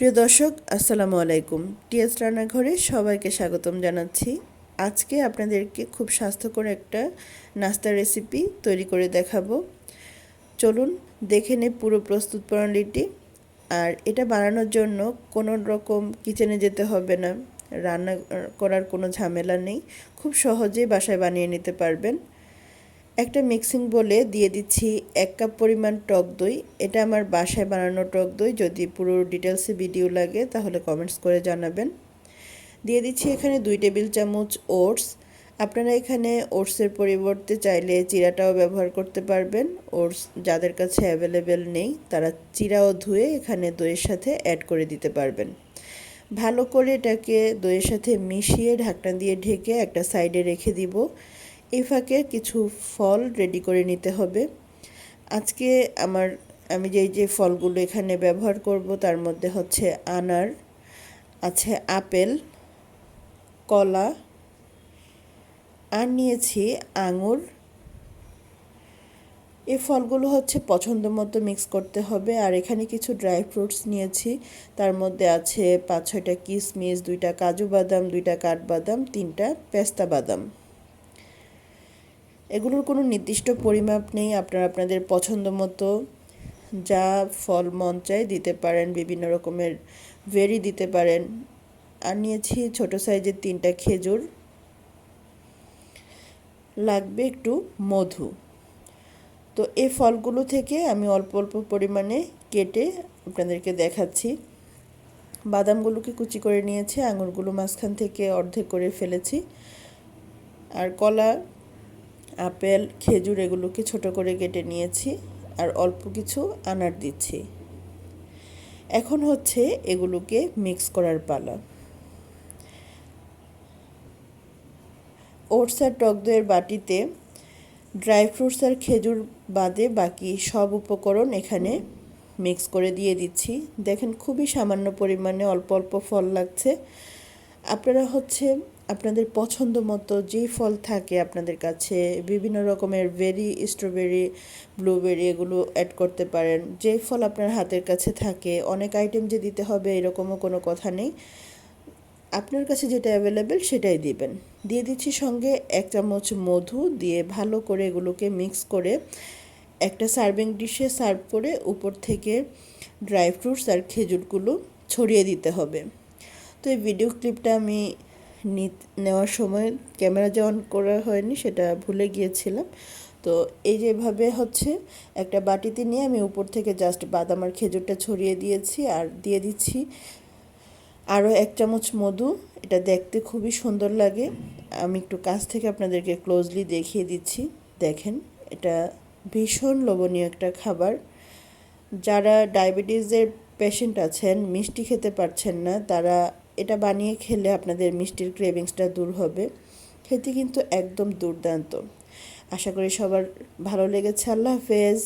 প্রিয় দর্শক, আসসালামু আলাইকুম। টিএস রান্নাঘরে সবাইকে স্বাগতম জানাচ্ছি। আজকে আপনাদেরকে খুব স্বাস্থ্যকর একটা নাস্তার রেসিপি তৈরি করে দেখাবো। চলুন দেখে নে পুরো প্রস্তুত প্রণালীটি। আর এটা বানানোর জন্য কোনো রকম কিচেনে যেতে হবে না। রান্না করার কোনো ঝামেলা নেই। খুব সহজেই বাসায় বানিয়ে নিতে পারবেন। একটা মিক্সিং বলে দিয়ে দিচ্ছি এক কাপ পরিমাণ টক দই। এটা আমার বাসায় বানানো টক দই। যদি পুরো ডিটেলসে ভিডিও লাগে, তাহলে কমেন্টস করে জানাবেন। দিয়ে দিচ্ছি এখানে দুই টেবিল চামচ ওটস। আপনারা এখানে ওটসের পরিবর্তে চাইলে চিরাটাও ব্যবহার করতে পারবেন। ওটস যাদের কাছে অ্যাভেলেবেল নেই, তারা চিরাও ধুয়ে এখানে দইয়ের সাথে অ্যাড করে দিতে পারবেন। ভালো করে এটাকে দইয়ের সাথে মিশিয়ে ঢাকনা দিয়ে ঢেকে একটা সাইডে রেখে দিব। এই ফাঁকে কিছু ফল রেডি করে নিতে হবে। আজকে আমার, আমি যেই যে ফলগুলো এখানে ব্যবহার করব তার মধ্যে হচ্ছে আনার, আছে আপেল, কলা, আর নিয়েছি আঙুর। এই ফলগুলো হচ্ছে পছন্দ মতো মিক্স করতে হবে। আর এখানে কিছু ড্রাই ফ্রুটস নিয়েছি। তার মধ্যে আছে পাঁচ ছয়টা কিশমিশ দুইটা কাজু বাদাম, দুইটা কাঠবাদাম তিনটা পেস্তা বাদাম। এগুলোর কোনো নির্দিষ্ট পরিমাপ নেই, আপনারা আপনাদের পছন্দ মতো যা ফল মন চায় দিতে পারেন, বিভিন্ন রকমের ভেরি দিতে পারেন। আর নিয়েছি ছোট সাইজের তিনটা খেজুর, লাগবে একটু মধু। তো এই ফলগুলো থেকে আমি অল্প অল্প পরিমাণে কেটে আপনাদেরকে দেখাচ্ছি। বাদামগুলোকে কুচি করে নিয়েছি, আঙুরগুলো মাঝখান থেকে অর্ধেক করে ফেলেছি। আর কলা আপেল, খেজুর এগুলোকে ছোট করে কেটে নিয়েছি আর অল্প কিছু আনার দিচ্ছি। এখন হচ্ছে এগুলোকে মিক্স করার পালা। ওটস আর টক দইয়ের বাটিতে ড্রাই ফ্রুটস আর খেজুর বাদে বাকি সব উপকরণ এখানে মিক্স করে দিয়ে দিচ্ছি। দেখেন খুবই সামান্য পরিমাণে অল্প অল্প ফল লাগছে। আপনারা হচ্ছে আপনাদের পছন্দ মতো যেই ফল থাকে আপনাদের কাছে, বিভিন্ন রকমের ভেরি স্ট্রবেরি ব্লুবেরি এগুলো অ্যাড করতে পারেন। যেই ফল আপনার হাতের কাছে থাকে, অনেক আইটেম যে দিতে হবে এরকমও কোনো কথা নেই। আপনার কাছে যেটা অ্যাভেলেবেল সেটাই দিবেন। দিয়ে দিচ্ছি সঙ্গে এক চামচ মধু দিয়ে ভালো করে এগুলোকে মিক্স করে একটা সার্ভিং ডিশে সার্ভ করে উপর থেকে ড্রাই ফ্রুটস আর খেজুরগুলো ছড়িয়ে দিতে হবে। তো এই ভিডিও ক্লিপটা আমি নেওয়ার সময় ক্যামেরা যে অন করা হয়নি সেটা ভুলে গিয়েছিলাম। তো এই যেভাবে হচ্ছে, একটা বাটিতে নিয়ে আমি উপর থেকে জাস্ট বাদাম আর খেজুরটা ছড়িয়ে দিয়েছি আর দিয়ে দিচ্ছি আরও এক চামচ মধু। এটা দেখতে খুবই সুন্দর লাগে। আমি একটু কাছ থেকে আপনাদেরকে ক্লোজলি দেখিয়ে দিচ্ছি। দেখেন, এটা ভীষণ লোভনীয় একটা খাবার। যারা ডায়াবেটিসের পেশেন্ট আছেন, মিষ্টি খেতে পারছেন না, তারা এটা বানিয়ে খেলে আপনাদের মিষ্টির ক্রেভিংসটা দূর হবে। খেতে কিন্তু একদম দুর্দান্ত। আশা করি সবার ভালো লেগেছে। আল্লাহ হাফেজ।